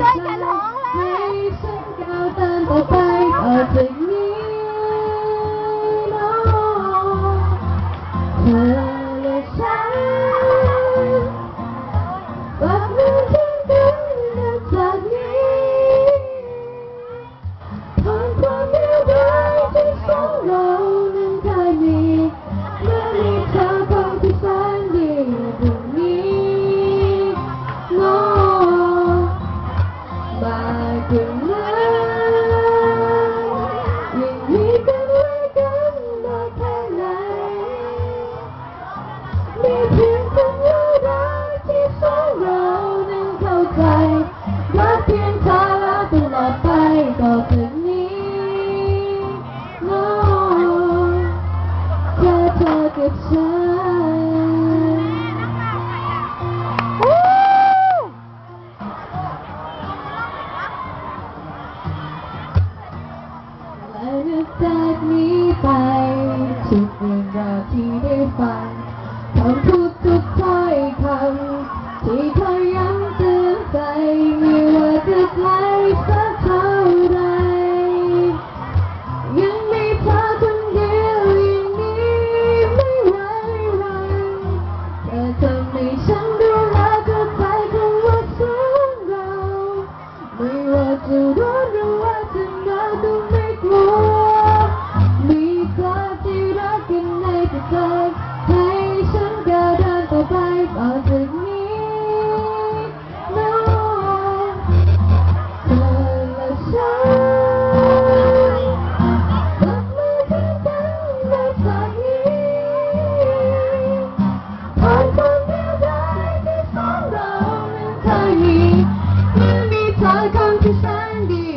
ด้ว了 มีเพียงสัญญาที่สองเรานั้นเข้าใจรักเพียงทางรักตลอดไปต่อถึงนี้ no แค่เธอกับฉัน 山的。